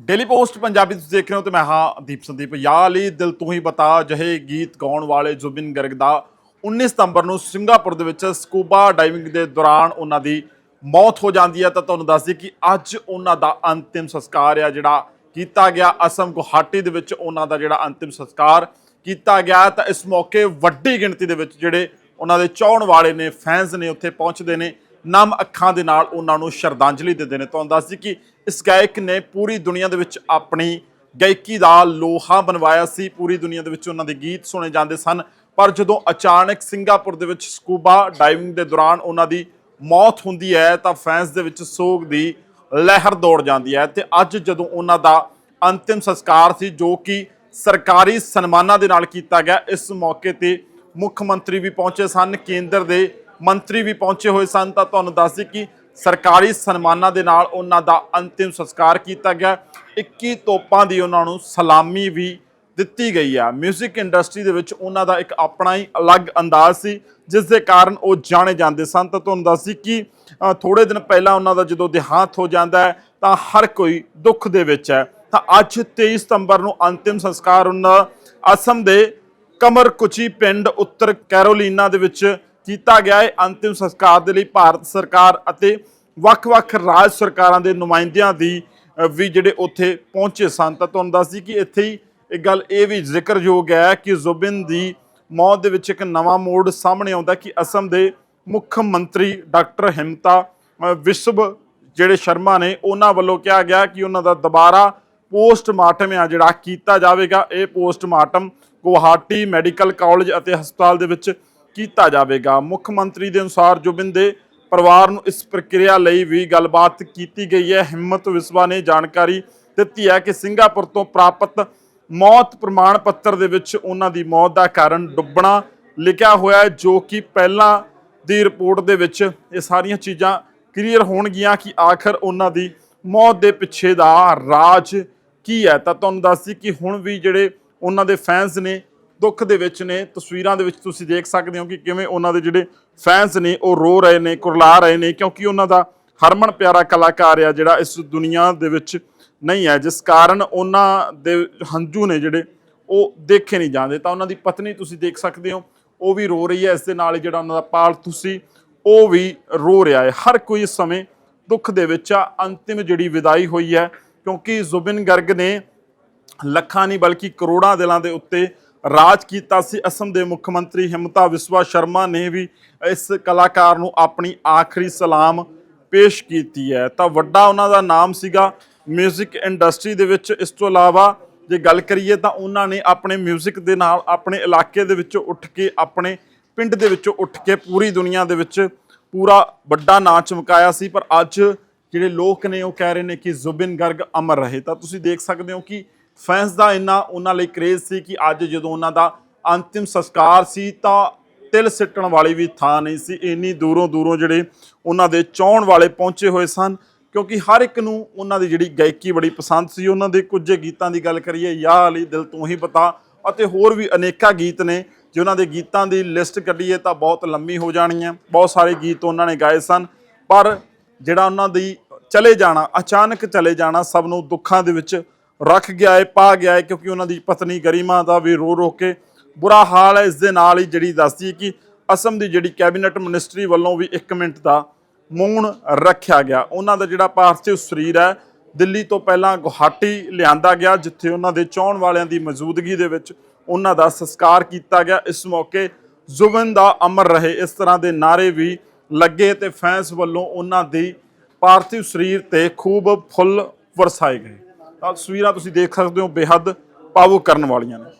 Daily post Punjabi ਤੁਸੀਂ ਦੇਖ ਰਹੇ ਹੋ ਤੇ ਮੈਂ ਹਾਂ ਦੀਪ ਸੰਦੀਪ। ਯਾ ਅਲੀ ਦਿਲ ਤੂੰ ਹੀ ਬਤਾ, ਜਹੇ ਗੀਤ ਗਾਉਣ ਵਾਲੇ ਜੁਬਿਨ ਗਰਗ ਦਾ 19 ਸਤੰਬਰ ਨੂੰ ਸਿੰਗਾਪੁਰ ਦੇ ਵਿੱਚ ਸਕੂਬਾ ਡਾਈਵਿੰਗ ਦੇ ਦੌਰਾਨ ਉਹਨਾਂ ਦੀ ਮੌਤ ਹੋ ਜਾਂਦੀ ਹੈ ਤਾਂ ਤੁਹਾਨੂੰ ਦੱਸ ਦਈਏ ਕਿ ਅੱਜ ਉਹਨਾਂ ਦਾ ਅੰਤਿਮ ਸੰਸਕਾਰ ਆ, ਜਿਹੜਾ ਕੀਤਾ ਗਿਆ ਅਸਮ ਗੁਹਾਟੀ ਦੇ ਵਿੱਚ ਉਹਨਾਂ ਦਾ ਜਿਹੜਾ ਅੰਤਿਮ ਸੰਸਕਾਰ ਕੀਤਾ ਗਿਆ ਤਾਂ ਇਸ ਮੌਕੇ ਵੱਡੀ ਗਿਣਤੀ ਦੇ ਵਿੱਚ ਜਿਹੜੇ ਉਹਨਾਂ ਦੇ ਚਾਹਣ ਵਾਲੇ ਨੇ ਫੈਨਸ ਨੇ ਉੱਥੇ ਪਹੁੰਚਦੇ ਨੇ। ਨਮ ਅੱਖਾਂ ਦੇ ਨਾਲ ਉਹਨਾਂ ਨੂੰ ਸ਼ਰਧਾਂਜਲੀ ਦਿੰਦੇ ਨੇ। ਤੁਹਾਨੂੰ ਦੱਸ ਦਈਏ ਕਿ ਇਸ ਗਾਇਕ ਨੇ ਪੂਰੀ ਦੁਨੀਆ ਦੇ ਵਿੱਚ ਆਪਣੀ ਗਾਇਕੀ ਦਾ ਲੋਹਾ ਬਣਵਾਇਆ ਸੀ। ਪੂਰੀ ਦੁਨੀਆ ਦੇ ਵਿੱਚ ਉਹਨਾਂ ਦੇ ਗੀਤ ਸੁਣੇ ਜਾਂਦੇ ਸਨ। ਪਰ ਜਦੋਂ ਅਚਾਨਕ ਸਿੰਗਾਪੁਰ ਦੇ ਵਿੱਚ ਸਕੂਬਾ ਡਾਈਵਿੰਗ ਦੇ ਦੌਰਾਨ ਉਹਨਾਂ ਦੀ ਮੌਤ ਹੁੰਦੀ ਹੈ, ਤਾਂ ਫੈਨਸ ਦੇ ਵਿੱਚ ਸੋਗ ਦੀ ਲਹਿਰ ਦੌੜ ਜਾਂਦੀ ਹੈ ਤੇ ਅੱਜ ਜਦੋਂ ਉਹਨਾਂ ਦਾ ਅੰਤਿਮ ਸੰਸਕਾਰ ਸੀ, ਜੋ ਕਿ ਸਰਕਾਰੀ ਸਨਮਾਨਾਂ ਦੇ ਨਾਲ ਕੀਤਾ ਗਿਆ, ਇਸ ਮੌਕੇ ਤੇ ਮੁੱਖ ਮੰਤਰੀ ਵੀ ਪਹੁੰਚੇ ਸਨ। ਕੇਂਦਰ ਦੇ ਮੰਤਰੀ ਵੀ ਪਹੁੰਚੇ ਹੋਏ ਸਨ ਤਾਂ ਤੁਹਾਨੂੰ ਦੱਸ ਦਈਏ ਕਿ ਸਰਕਾਰੀ ਸਨਮਾਨਾਂ ਦੇ ਨਾਲ ਉਹਨਾਂ ਦਾ ਅੰਤਿਮ ਸੰਸਕਾਰ ਕੀਤਾ ਗਿਆ। 21 ਤੋਪਾਂ ਦੀ ਉਹਨਾਂ ਨੂੰ ਸਲਾਮੀ ਵੀ ਦਿੱਤੀ ਗਈ ਆ। 뮤직 ਇੰਡਸਟਰੀ ਦੇ ਵਿੱਚ ਉਹਨਾਂ ਦਾ ਇੱਕ ਆਪਣਾ ਹੀ ਅਲੱਗ ਅੰਦਾਜ਼ ਸੀ ਜਿਸ ਦੇ ਕਾਰਨ ਉਹ ਜਾਣੇ ਜਾਂਦੇ ਸਨ। ਤਾਂ ਤੁਹਾਨੂੰ ਦੱਸੀ ਕਿ ਅ, ਥੋੜੇ ਦਿਨ ਪਹਿਲਾਂ ਉਹਨਾਂ ਦਾ ਜਦੋਂ ਦੇਹਾਂਤ ਹੋ ਜਾਂਦਾ ਹੈ ਤਾਂ ਹਰ ਕੋਈ ਦੁੱਖ ਦੇ ਵਿੱਚ ਹੈ। ਤਾਂ ਅੱਜ 23 ਸਤੰਬਰ ਨੂੰ ਅੰਤਿਮ ਸੰਸਕਾਰ ਉਹਨਾਂ ਅਸਮ ਦੇ ਕਮਰਕੁਚੀ ਪਿੰਡ ਉੱਤਰ ਕੈਰੋਲੀਨਾ ਦੇ ਵਿੱਚ ਕੀਤਾ ਗਿਆ ਹੈ। ਅੰਤਿਮ ਸੰਸਕਾਰ ਦੇ ਲਈ ਭਾਰਤ ਸਰਕਾਰ ਅਤੇ ਵੱਖ-ਵੱਖ ਰਾਜ ਸਰਕਾਰਾਂ ਦੇ ਨੁਮਾਇੰਦਿਆਂ ਦੀ ਵੀ ਜਿਹੜੇ ਉੱਥੇ ਪਹੁੰਚੇ ਸਨ। ਤਾਂ ਤੁਹਾਨੂੰ ਦੱਸਦੀ ਕਿ ਇੱਥੇ ਹੀ ਇੱਕ ਗੱਲ ਇਹ ਵੀ ਜ਼ਿਕਰਯੋਗ ਹੈ ਕਿ ਜ਼ੁਬਿਨ ਦੀ ਮੌਤ ਦੇ ਵਿੱਚ ਇੱਕ ਨਵਾਂ ਮੋੜ ਸਾਹਮਣੇ ਆਉਂਦਾ ਕਿ ਅਸਮ ਦੇ ਮੁੱਖ ਮੰਤਰੀ ਡਾਕਟਰ ਹਿਮਤਾ ਵਿਸ਼ਵ ਜਿਹੜੇ ਸ਼ਰਮਾ ਨੇ, ਉਹਨਾਂ ਵੱਲੋਂ ਕਿਹਾ ਗਿਆ ਕਿ ਉਹਨਾਂ ਦਾ ਦੁਬਾਰਾ ਪੋਸਟਮਾਰਟਮ ਆ ਜਿਹੜਾ ਕੀਤਾ ਜਾਵੇਗਾ। ਇਹ ਪੋਸਟਮਾਰਟਮ ਗੁਹਾਟੀ ਮੈਡੀਕਲ ਕਾਲਜ ਅਤੇ ਹਸਪਤਾਲ ਦੇ ਵਿੱਚ ਕੀਤਾ ਜਾਵੇਗਾ। ਮੁੱਖ ਮੰਤਰੀ ਦੇ ਅਨੁਸਾਰ ਜੁਬਿਨ ਦੇ ਪਰਿਵਾਰ ਨੂੰ ਇਸ ਪ੍ਰਕਿਰਿਆ ਲਈ ਵੀ ਗੱਲਬਾਤ ਕੀਤੀ ਗਈ ਹੈ। ਹਿੰਮਤ ਵਿਸਵਾ ਨੇ ਜਾਣਕਾਰੀ ਦਿੱਤੀ ਹੈ ਕਿ ਸਿੰਗਾਪੁਰ ਤੋਂ ਪ੍ਰਾਪਤ ਮੌਤ ਪ੍ਰਮਾਣ ਪੱਤਰ ਦੇ ਵਿੱਚ ਉਹਨਾਂ ਦੀ ਮੌਤ ਦਾ ਕਾਰਨ ਡੁੱਬਣਾ ਲਿਖਿਆ ਹੋਇਆ ਹੈ, ਜੋ ਕਿ ਪਹਿਲਾਂ ਦੀ ਰਿਪੋਰਟ ਦੇ ਵਿੱਚ ਇਹ ਸਾਰੀਆਂ ਚੀਜ਼ਾਂ ਕਲੀਅਰ ਹੋਣਗੀਆਂ ਕਿ ਆਖਰ ਉਹਨਾਂ ਦੀ ਮੌਤ ਦੇ ਪਿੱਛੇ ਦਾ ਰਾਜ ਕੀ ਹੈ। ਤਾਂ ਤੁਹਾਨੂੰ ਦੱਸਦੀ ਕਿ ਹੁਣ ਵੀ ਜਿਹੜੇ ਉਹਨਾਂ ਦੇ ਫੈਨਸ ਨੇ ਦੁੱਖ ਦੇ ਵਿੱਚ ਨੇ, ਤਸਵੀਰਾਂ ਦੇ ਵਿੱਚ ਤੁਸੀਂ ਦੇਖ ਸਕਦੇ ਹੋ ਕਿ ਕਿਵੇਂ ਉਹਨਾਂ ਦੇ ਜਿਹੜੇ ਫੈਨਸ ਨੇ, ਉਹ ਰੋ ਰਹੇ ਨੇ, ਕੁਰਲਾ ਰਹੇ ਨੇ, ਕਿਉਂਕਿ ਉਹਨਾਂ ਦਾ ਹਰਮਨ ਪਿਆਰਾ ਕਲਾਕਾਰ ਆ ਜਿਹੜਾ ਇਸ ਦੁਨੀਆ ਦੇ ਵਿੱਚ ਨਹੀਂ ਹੈ, ਜਿਸ ਕਾਰਨ ਉਹਨਾਂ ਦੇ ਹੰਝੂ ਨੇ ਜਿਹੜੇ ਉਹ ਦੇਖੇ ਨਹੀਂ ਜਾਂਦੇ। ਤਾਂ ਉਹਨਾਂ ਦੀ ਪਤਨੀ ਤੁਸੀਂ ਦੇਖ ਸਕਦੇ ਹੋ, ਉਹ ਵੀ ਰੋ ਰਹੀ ਹੈ, ਇਸ ਦੇ ਨਾਲ ਹੀ ਜਿਹੜਾ ਉਹਨਾਂ ਦਾ ਪਾਲਤੂ ਸੀ ਉਹ ਵੀ ਰੋ ਰਿਹਾ ਹੈ। ਹਰ ਕੋਈ ਇਸ ਸਮੇਂ ਦੁੱਖ ਦੇ ਵਿੱਚ ਆ। ਅੰਤਿਮ ਜਿਹੜੀ ਵਿਦਾਈ ਹੋਈ ਹੈ, ਕਿਉਂਕਿ ਜ਼ੁਬਿਨ ਗਰਗ ਨੇ ਲੱਖਾਂ ਨਹੀਂ ਬਲਕਿ ਕਰੋੜਾਂ ਦਿਲਾਂ ਦੇ ਉੱਤੇ ਰਾਜ ਕੀਤਾ ਸੀ ਅਸਮ ਦੇ ਮੁੱਖ ਮੰਤਰੀ ਹਿਮਤਾ ਵਿਸਵਾ ਸ਼ਰਮਾ ਨੇ ਵੀ ਇਸ ਕਲਾਕਾਰ ਨੂੰ ਆਪਣੀ ਆਖਰੀ ਸਲਾਮ ਪੇਸ਼ ਕੀਤੀ ਹੈ ਤਾਂ ਵੱਡਾ ਉਹਨਾਂ ਦਾ ਨਾਮ ਸੀਗਾ 뮤직 ਇੰਡਸਟਰੀ ਦੇ ਵਿੱਚ ਇਸ ਤੋਂ ਇਲਾਵਾ ਜੇ ਗੱਲ ਕਰੀਏ ਤਾਂ ਉਹਨਾਂ ਨੇ ਆਪਣੇ 뮤직 ਦੇ ਨਾਲ ਆਪਣੇ ਇਲਾਕੇ ਦੇ ਵਿੱਚੋਂ ਉੱਠ ਕੇ ਆਪਣੇ ਪਿੰਡ ਦੇ ਵਿੱਚੋਂ ਉੱਠ ਕੇ ਪੂਰੀ ਦੁਨੀਆ ਦੇ ਵਿੱਚ ਪੂਰਾ ਵੱਡਾ ਨਾਂ ਚਮਕਾਇਆ ਸੀ ਪਰ ਅੱਜ ਜਿਹੜੇ ਲੋਕ ਨੇ ਉਹ ਕਹਿ ਰਹੇ ਨੇ ਕਿ ਜ਼ੁਬਿਨ ਗਰਗ ਅਮਰ ਰਹੇ ਤਾਂ ਤੁਸੀਂ ਦੇਖ ਸਕਦੇ ਹੋ ਕਿ ਫੈਨਸ ਦਾ ਇੰਨਾ ਉਹਨਾਂ ਲਈ ਕਰੇਜ਼ ਸੀ ਕਿ ਅੱਜ ਜਦੋਂ ਉਹਨਾਂ ਦਾ ਅੰਤਿਮ ਸੰਸਕਾਰ ਸੀ ਤਾਂ ਤਿਲ ਸਿੱਟਣ ਵਾਲੀ ਵੀ ਥਾਂ ਨਹੀਂ ਸੀ। ਇੰਨੀ ਦੂਰੋਂ ਦੂਰੋਂ ਜਿਹੜੇ ਉਹਨਾਂ ਦੇ ਚਾਹਣ ਵਾਲੇ ਪਹੁੰਚੇ ਹੋਏ ਸਨ, ਕਿਉਂਕਿ ਹਰ ਇੱਕ ਨੂੰ ਉਹਨਾਂ ਦੀ ਜਿਹੜੀ ਗਾਇਕੀ ਬੜੀ ਪਸੰਦ ਸੀ। ਉਹਨਾਂ ਦੇ ਕੁਝ ਗੀਤਾਂ ਦੀ ਗੱਲ ਕਰੀਏ, ਯਾ ਅਲੀ ਦਿਲ ਤੂੰ ਹੀ ਪਤਾ ਅਤੇ ਹੋਰ ਵੀ ਅਨੇਕਾਂ ਗੀਤ ਨੇ। ਜੇ ਉਹਨਾਂ ਦੇ ਗੀਤਾਂ ਦੀ ਲਿਸਟ ਕੱਢੀਏ ਤਾਂ ਬਹੁਤ ਲੰਮੀ ਹੋ ਜਾਣੀ ਹੈ ਬਹੁਤ ਸਾਰੇ ਗੀਤ ਉਹਨਾਂ ਨੇ ਗਾਏ ਸਨ, ਪਰ ਜਿਹੜਾ ਉਹਨਾਂ ਦੀ ਚਲੇ ਜਾਣਾ, ਅਚਾਨਕ ਚਲੇ ਜਾਣਾ ਸਭ ਨੂੰ ਦੁੱਖਾਂ ਦੇ ਵਿੱਚ ਰੱਖ ਗਿਆ ਹੈ ਪਾ ਗਿਆ ਹੈ ਕਿਉਂਕਿ ਉਹਨਾਂ ਦੀ ਪਤਨੀ ਗਰੀਮਾ ਦਾ ਵੀ ਰੋ ਰੋ ਕੇ ਬੁਰਾ ਹਾਲ ਹੈ। ਇਸ ਦੇ ਨਾਲ ਹੀ ਜਿਹੜੀ ਦੱਸਦੀ ਹੈ ਕਿ ਅਸਮ ਦੀ ਜਿਹੜੀ ਕੈਬਨਿਟ ਮਿਨਿਸਟਰੀ ਵੱਲੋਂ ਵੀ 1 ਮਿੰਟ ਦਾ ਮੌਨ ਰੱਖਿਆ ਗਿਆ। ਉਹਨਾਂ ਦਾ ਜਿਹੜਾ ਪਾਰਥਿਵ ਸਰੀਰ ਹੈ, ਦਿੱਲੀ ਤੋਂ ਪਹਿਲਾਂ ਗੁਹਾਟੀ ਲਿਆਂਦਾ ਗਿਆ, ਜਿੱਥੇ ਉਹਨਾਂ ਦੇ ਚਾਹਣ ਵਾਲਿਆਂ ਦੀ ਮੌਜੂਦਗੀ ਦੇ ਵਿੱਚ ਉਹਨਾਂ ਦਾ ਸੰਸਕਾਰ ਕੀਤਾ ਗਿਆ। ਇਸ ਮੌਕੇ ਜ਼ੁਬਨ ਦਾ ਅਮਰ ਰਹੇ। ਇਸ ਤਰ੍ਹਾਂ ਦੇ ਨਾਰੇ ਵੀ ਲੱਗੇ ਤੇ ਫੈਂਸ ਵੱਲੋਂ ਉਹਨਾਂ ਦੀ ਪਾਰਥਿਵ ਸਰੀਰ ਤੇ ਖੂਬ ਫੁੱਲ ਵਰਸਾਏ ਗਏ। ਤਾਂ ਤਸਵੀਰਾਂ ਤੁਸੀਂ ਦੇਖ ਸਕਦੇ ਹੋ ਬੇਹੱਦ ਭਾਵੁਕ ਕਰਨ ਵਾਲੀਆਂ ਨੇ।